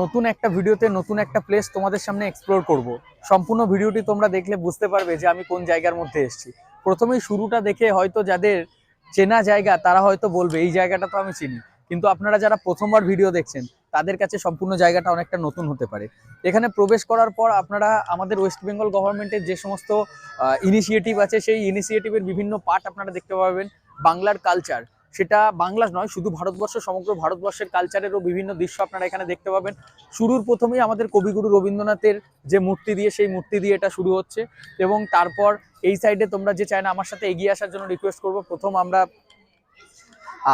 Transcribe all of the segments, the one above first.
নতুন একটা ভিডিওতে নতুন একটা প্লেস তোমাদের সামনে এক্সপ্লোর করব। সম্পূর্ণ ভিডিওটি তোমরা দেখলে বুঝতে পারবে যে আমি কোন জায়গার মধ্যে এসেছি। প্রথমেই শুরুটা দেখে হয়তো যাদের চেনা জায়গা, তারা হয়তো বলবে, এই জায়গাটা তো আমি চিনি। কিন্তু আপনারা যারা প্রথমবার ভিডিও দেখছেন, তাদের কাছে সম্পূর্ণ জায়গাটা অনেকটা নতুন হতে পারে। এখানে প্রবেশ করার পর আপনারা আমাদের ওয়েস্ট বেঙ্গল গভর্নমেন্টের যে সমস্ত ইনিশিয়েটিভ আছে, সেই ইনিশিয়েটিভের বিভিন্ন পার্ট আপনারা দেখতে পাবেন। বাংলার কালচার সেটা বাংলা নয়, শুধু ভারতবর্ষ, সমগ্র ভারতবর্ষের কালচারেরও বিভিন্ন দৃশ্য আপনারা এখানে দেখতে পাবেন। শুরুর প্রথমেই আমাদের কবিগুরু রবীন্দ্রনাথের যে মূর্তি দিয়ে, সেই মূর্তি দিয়ে এটা শুরু হচ্ছে এবং তারপর এই সাইডে তোমরা যে চায় না, আমার সাথে এগিয়ে আসার জন্য রিকোয়েস্ট করব। প্রথম আমরা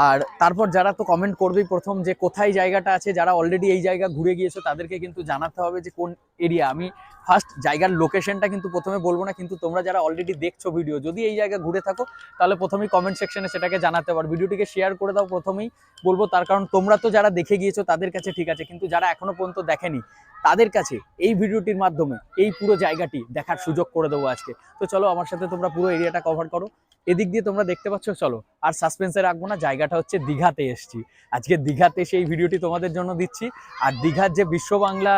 আর তারপর যারা তো কমেন্ট করবেই প্রথম যে কোথায় জায়গাটা আছে, যারা অলরেডি এই জায়গা ঘুরে গিয়েছো, তাদেরকে কিন্তু জানাতে হবে যে কোন এরিয়া আমি ফার্স্ট জায়গার লোকেশনটা কিন্তু প্রথমে বলব না, কিন্তু তোমরা যারা অলরেডি দেখছ ভিডিও যদি এই জায়গা ঘুরে থাকো, তাহলে প্রথমেই কমেন্ট সেকশনে সেটাকে জানাতে পারো। ভিডিওটিকে শেয়ার করে দাও প্রথমেই বলব, তার কারণ তোমরা তো যারা দেখে গিয়েছো, তাদের কাছে ঠিক আছে, কিন্তু যারা এখনও পর্যন্ত দেখেনি, তাদের কাছে এই ভিডিওটির মাধ্যমে এই পুরো জায়গাটি দেখার সুযোগ করে দেবো আজকে। তো চলো, আমার সাথে তোমরা পুরো এরিয়াটা কভার করো। এদিক দিয়ে তোমরা দেখতে পাচ্ছ, চলো, আর সাসপেন্সে রাখব না জায়গাটা হচ্ছে দীঘাতে এসছি। আজকে দীঘাতে সেই ভিডিওটি তোমাদের জন্য দিচ্ছি। আর দীঘার যে বিশ্ব বাংলা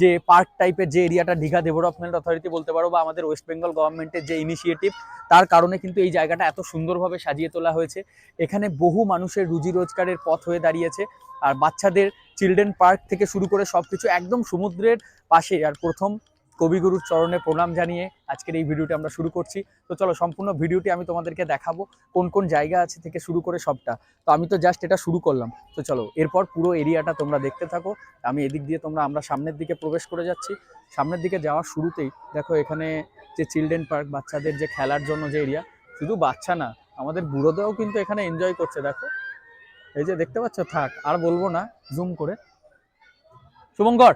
যে পার্ক টাইপের যে এরিয়াটা দীঘা ডেভেলপমেন্ট অথরিটি বলতে পারো বা আমাদের ওয়েস্ট বেঙ্গল গভর্নমেন্টের যে ইনিশিয়েটিভ তার কারণে কিন্তু এই জায়গাটা এত সুন্দরভাবে সাজিয়ে তোলা হয়েছে। এখানে বহু মানুষের রুজি রোজগারের পথ হয়ে দাঁড়িয়েছে। আর বাচ্চাদের চিলড্রেন পার্ক থেকে শুরু করে সবকিছু একদম সমুদ্রের পাশে। আর প্রথম কবিগুরুর চরণে প্রণাম জানিয়ে আজকের এই ভিডিওটি আমরা শুরু করছি। তো চলো, সম্পূর্ণ ভিডিওটি আমি তোমাদেরকে দেখাবো কোন কোন জায়গা আছে থেকে শুরু করে সবটা। তো আমি তো জাস্ট এটা শুরু করলাম। তো চলো, এরপর পুরো এরিয়াটা তোমরা দেখতে থাকো। আমি এদিক দিয়ে তোমরা, আমরা সামনের দিকে প্রবেশ করে যাচ্ছি। সামনের দিকে যাওয়ার শুরুতেই দেখো, এখানে যে চিলড্রেন পার্ক বাচ্চাদের যে খেলার জন্য যে এরিয়া শুধু বাচ্চা না, আমাদের বুড়োদেরও কিন্তু এখানে এনজয় করছে, দেখো। এই যে দেখতে পাচ্ছ? থাক, আর বলব না জুম করে। শুভঙ্কর!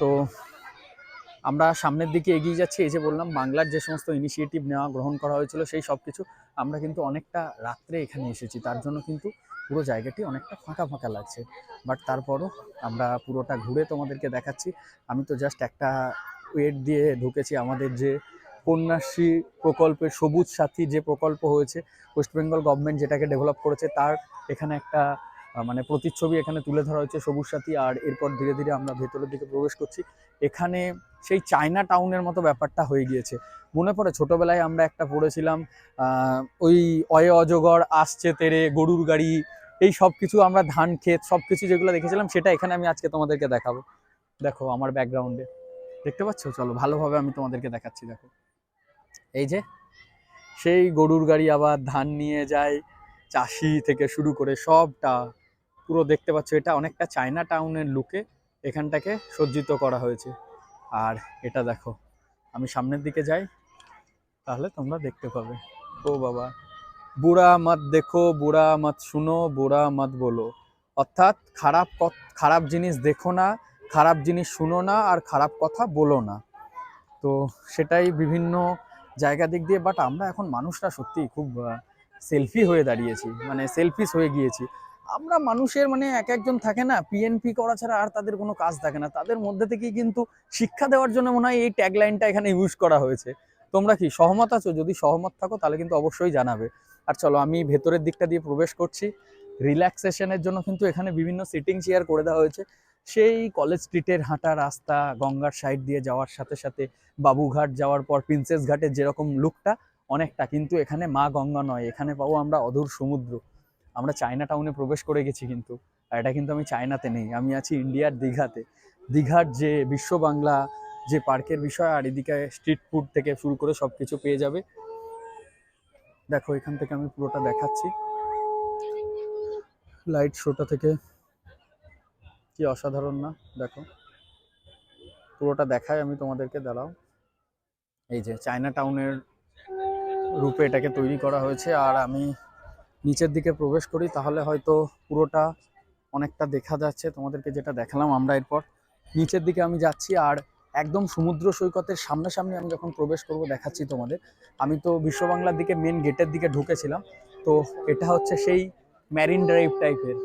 তো আমরা সামনের দিকে এগিয়ে যাচ্ছি। এই যে বললাম, বাংলার যে সমস্ত ইনিশিয়েটিভ নেওয়া, গ্রহণ করা হয়েছিল, সেই সব কিছু আমরা কিন্তু অনেকটা রাত্রে এখানে এসেছি। তার জন্য কিন্তু পুরো জায়গাটি অনেকটা ফাঁকা ফাঁকা লাগছে। বাট তারপরও আমরা পুরোটা ঘুরে তোমাদেরকে দেখাচ্ছি। আমি তো জাস্ট একটা ওয়েট দিয়ে ঢুকেছি। আমাদের যে কন্যাশ্রী প্রকল্পের সবুজ সাথী যে প্রকল্প হয়েছে ওয়েস্ট বেঙ্গল গভর্নমেন্ট যেটাকে ডেভেলপ করেছে, তার এখানে একটা মানে প্রতিচ্ছবি এখানে তুলে ধরা হয়েছে সবুজ সাথী, আর এরপর ধীরে ধীরে আমরা ভেতরের দিকে প্রবেশ করছি। এখানে সেই চায়না টাউনের মতো ব্যাপারটা হয়ে গিয়েছে। মনে পড়ে, ছোটবেলায় আমরা একটা পড়েছিলাম ওই অয়ে অজগর, আসছে তেরে, গরুর গাড়ি, এই সব কিছু আমরা ধান, ক্ষেত, সব কিছু যেগুলো দেখেছিলাম, সেটা এখানে আমি আজকে তোমাদেরকে দেখাবো। দেখো আমার ব্যাকগ্রাউন্ডে দেখতে পাচ্ছ? চলো, ভালোভাবে আমি তোমাদেরকে দেখাচ্ছি, দেখো। এই যে, সেই গরুর গাড়ি আবার ধান নিয়ে যায়, চাষি থেকে শুরু করে সবটা পুরো দেখতে পাচ্ছ, এটা অনেকটা চায়না টাউনের লুকে এখানটাকে সজ্জিত করা হয়েছে। আর এটা দেখো, আমি সামনের দিকে যাই, তাহলে তোমরা দেখতে পাবে। ও বাবা, বুড়া মত দেখো, বুড়া মত শুনো, বুড়া মত বলো। অর্থাৎ খারাপ খারাপ জিনিস দেখো না, খারাপ জিনিস শুনো না, আর খারাপ কথা বলো না। তো সেটাই বিভিন্ন জায়গা দিক দিয়ে বাট আমরা এখন মানুষরা সত্যি খুব সেলফি হয়ে দাঁড়িয়েছি মানে সেলফিস হয়ে গিয়েছি। আমরা মানুষের মানে এক একজন থাকে না পিএনপি করা ছাড়া আর তাদের কোনো কাজ থাকে না। তাদের মধ্যে থেকেই কিন্তু শিক্ষা দেওয়ার জন্য মনে হয় এই ট্যাগলাইনটা এখানে ইউজ করা হয়েছে। তোমরা কি সহমত আছো? যদি সহমত থাকো, তাহলে কিন্তু অবশ্যই জানাবে। আর চলো, আমি ভেতরের দিকটা দিয়ে প্রবেশ করছি। রিল্যাক্সেশনের জন্য কিন্তু এখানে বিভিন্ন সিটিং চেয়ার করে দেওয়া হয়েছে। সেই কলেজ স্ট্রিটের হাঁটা রাস্তা, গঙ্গার সাইড দিয়ে যাওয়ার সাথে সাথে বাবুঘাট যাওয়ার পর প্রিন্সেস ঘাটের যেরকম লুকটা অনেকটা। কিন্তু এখানে মা গঙ্গা নয়, এখানে পাবো আমরা অধুর সমুদ্র। আমরা চায়না টাউনে প্রবেশ করে গেছি কিন্তু। আর এটা কিন্তু আমি চায়নাতে নেই, আমি আছি ইন্ডিয়ার দীঘাতে। দীঘার যে বিশ্ব বাংলা, যে পার্কের বিষয়, আর এদিকে স্ট্রিট ফুড থেকে শুরু করে সব কিছু পেয়ে যাবে। দেখো, এখান থেকে আমি পুরোটা দেখাচ্ছি। লাইট শোটা থেকে কি অসাধারণ না? দেখো। পুরোটা দেখাই আমি তোমাদেরকে, দাঁড়াও। এই যে চায়না টাউনের রূপে এটাকে তৈরি করা হয়েছে, আর আমি নিচের দিকে প্রবেশ করি, তাহলে হয়তো পুরোটা অনেকটা দেখা যাচ্ছে। তোমাদেরকে যেটা দেখালাম আমরা এরপর। নিচের দিকে আমি যাচ্ছি আর একদম সমুদ্র সৈকতের সামনাসামনি আমি যখন প্রবেশ করব দেখাচ্ছি তোমাদের। আমি তো বিশ্ববাংলার দিকে মেন গেটের দিকে ঢুকেছিলাম। তো এটা হচ্ছে সেই ম্যারিন ড্রাইভ টাইপের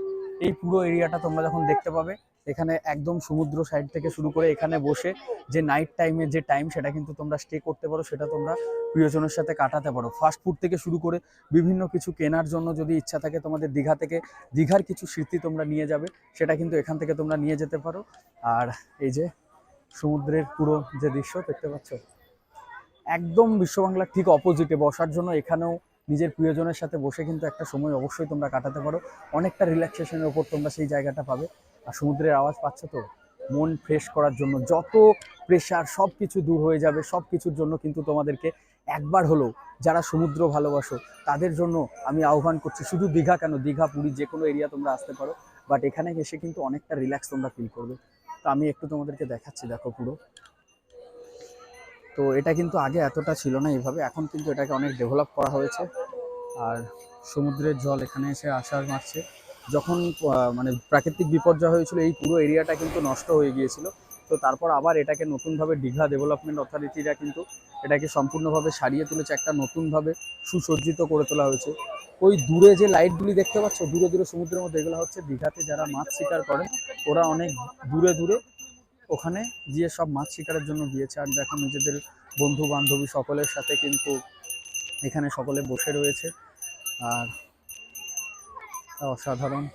এই পুরো এরিয়াটা তোমরা যখন দেখতে পাবে এখানে একদম সমুদ্র সাইড থেকে শুরু করে এখানে বসে যে নাইট টাইমে যে টাইম সেটা কিন্তু তোমরা স্টে করতে পারো, সেটা তোমরা প্রিয়জনের সাথে কাটাতে পারো। ফাস্ট ফুড থেকে শুরু করে বিভিন্ন কিছু কেনার জন্য যদি ইচ্ছা থাকে, তোমাদের দীঘা থেকে দীঘার কিছু স্মৃতি তোমরা নিয়ে যাবে, সেটা কিন্তু এখান থেকে তোমরা নিয়ে যেতে পারো। আর এই যে সমুদ্রের পুরো যে দৃশ্য দেখতে পাচ্ছ, একদম বিশ্ববাংলার ঠিক অপোজিটে বসার জন্য এখানেও নিজের প্রিয়জনের সাথে বসে কিন্তু একটা সময় অবশ্যই তোমরা কাটাতে পারো। অনেকটা রিল্যাক্সেশনের ওপর তোমরা সেই জায়গাটা পাবে। আর সমুদ্রের আওয়াজ পাচ্ছ তো? মন ফ্রেশ করার জন্য যত প্রেশার সব কিছু দূর হয়ে যাবে সব কিছুর জন্য কিন্তু তোমাদেরকে একবার হলেও যারা সমুদ্র ভালোবাসো, তাদের জন্য আমি আহ্বান করছি, শুধু দীঘা কেন? দীঘা, পুরী, যে কোনো এরিয়া তোমরা আসতে পারো বাট এখানে এসে কিন্তু অনেকটা রিল্যাক্স তোমরা ফিল করবে। তো আমি একটু তোমাদেরকে দেখাচ্ছি, দেখো পুরো। তো এটা কিন্তু আগে এতটা ছিল না এইভাবে, এখন কিন্তু এটাকে অনেক ডেভেলপ করা হয়েছে। আর সমুদ্রের জল এখানে এসে আসার মারছে। যখন মানে প্রাকৃতিক বিপর্যয় হয়েছিল, এই পুরো এরিয়াটা কিন্তু নষ্ট হয়ে গিয়েছিল। তো তারপর আবার এটাকে নতুনভাবে দীঘা ডেভেলপমেন্ট অথরিটিরা কিন্তু এটাকে সম্পূর্ণভাবে সারিয়ে তুলেছে, একটা নতুনভাবে সুসজ্জিত করে তোলা হয়েছে। ওই দূরে যে লাইটগুলি দেখতে পাচ্ছ, দূরে দূরে সমুদ্রের মধ্যে, এগুলো হচ্ছে দীঘাতে যারা মাছ শিকার করে, ওরা অনেক দূরে দূরে ওখানে গিয়ে সব মাছ শিকারের জন্য গিয়েছে। আর দেখো নিজেদের বন্ধু বান্ধবী সকলের সাথে কিন্তু এখানে সকলে বসে রয়েছে। আর অসাধারণ।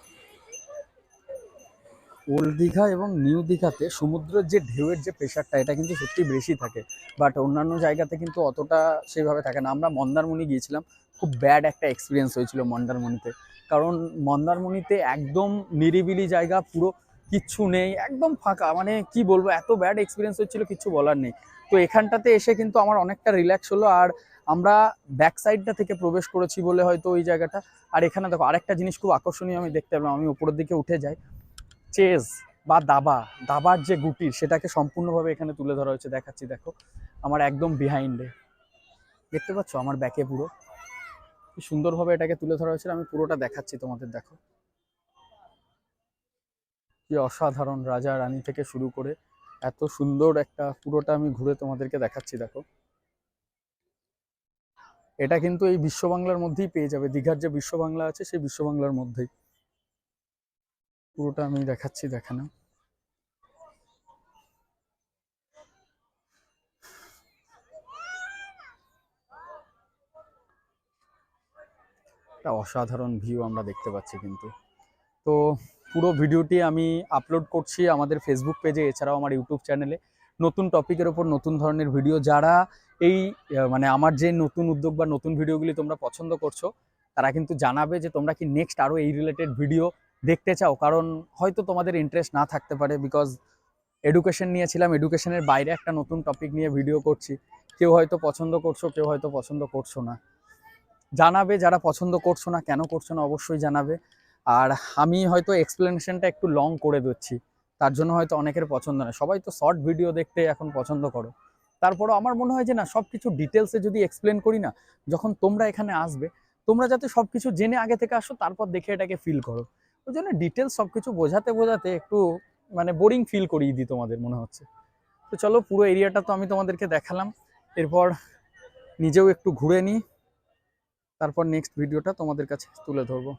ওল্ড দীঘা এবং নিউ দীঘাতে সমুদ্রের যে ঢেউয়ের যে প্রেশারটা এটা কিন্তু সত্যি বেশি থাকে। বাট অন্যান্য জায়গাতে কিন্তু অতটা সেইভাবে থাকে না। আমরা মন্দারমণি গিয়েছিলাম, খুব ব্যাড একটা এক্সপিরিয়েন্স হয়েছিল মন্দারমণিতে। কারণ মন্দারমণিতে একদম নিরিবিলি জায়গা, পুরো কিচ্ছু নেই, একদম ফাঁকা। মানে কি বলব, এত ব্যাড এক্সপিরিয়েন্স হচ্ছিল কিছু বলার নেই। তো এখানটাতে এসে কিন্তু আমার অনেকটা রিল্যাক্স হলো। আর আমরা ব্যাক সাইডটা থেকে প্রবেশ করেছি বলে হয়তো ওই জায়গাটা। আর এখানে দেখো, আরেকটা জিনিস খুব আকর্ষণীয় আমি দেখতে পেলাম, আমি উপরের দিকে উঠে যাই। চেজ বা দাবা, দাবার যে গুটির, সেটাকে সম্পূর্ণভাবে এখানে তুলে ধরা হয়েছে, দেখাচ্ছি, দেখো। আমার একদম বিহাইন্ডে দেখতে পাচ্ছ? আমার ব্যাকে পুরো। সুন্দরভাবে এটাকে তুলে ধরা হয়েছিল, আমি পুরোটা দেখাচ্ছি তোমাদের, দেখো। কি অসাধারণ রাজা রানী থেকে শুরু করে, এত সুন্দর একটা পুরোটা আমি ঘুরে তোমাদেরকে দেখাচ্ছি, দেখো। এটা কিন্তু এই বিশ্ব বাংলার মধ্যেই পেয়ে যাবে। দীঘার যে বিশ্ব বাংলা আছে, সেই বিশ্ব বাংলার মধ্যেই। পুরোটা আমি দেখাচ্ছি, দেখে না একটা অসাধারণ ভিউ আমরা দেখতে পাচ্ছি কিন্তু। তো পুরো ভিডিওটি আমি আপলোড করছি আমাদের ফেসবুক পেজে এছাড়াও আমার ইউটিউব চ্যানেলে নতুন টপিকের ওপর নতুন ধরনের ভিডিও যারা এই মানে আমার যে নতুন উদ্যোগ বা নতুন ভিডিওগুলি তোমরা পছন্দ করছ, তারা কিন্তু জানাবে যে তোমরা কি নেক্সট আরও এই রিলেটেড ভিডিও দেখতে চাও। কারণ হয়তো তোমাদের ইন্টারেস্ট না থাকতে পারে বিকজ এডুকেশন নিয়েছিলাম এডুকেশনের বাইরে একটা নতুন টপিক নিয়ে ভিডিও করছি। কেউ হয়তো পছন্দ করছ, কেউ হয়তো পছন্দ করছ না। জানাবে যারা পছন্দ করছ না, কেন করছ না অবশ্যই জানাবে। আর আমি হয়তো এক্সপ্লেনেশনটা একটু লং করে দিচ্ছি। তার জন্য হয়তো অনেকের পছন্দ না। সবাই তো শর্ট ভিডিও দেখতে এখন পছন্দ করো। তারপরও আমার মনে হয় যে না সব কিছু ডিটেলসে যদি এক্সপ্লেন করি না, যখন তোমরা এখানে আসবে, তোমরা যাতে সব কিছু জেনে আগে থেকে আসো, তারপর দেখে এটাকে ফিল করো। ওই জন্য ডিটেলস সব কিছু বোঝাতে বোঝাতে একটু মানে বোরিং ফিল করিয়ে দিই তোমাদের, মনে হচ্ছে। তো চলো, পুরো এরিয়াটা তো আমি তোমাদেরকে দেখালাম। এরপর নিজেও একটু ঘুরে নিই। তারপর নেক্সট ভিডিওটা তোমাদের কাছে তুলে ধরবো।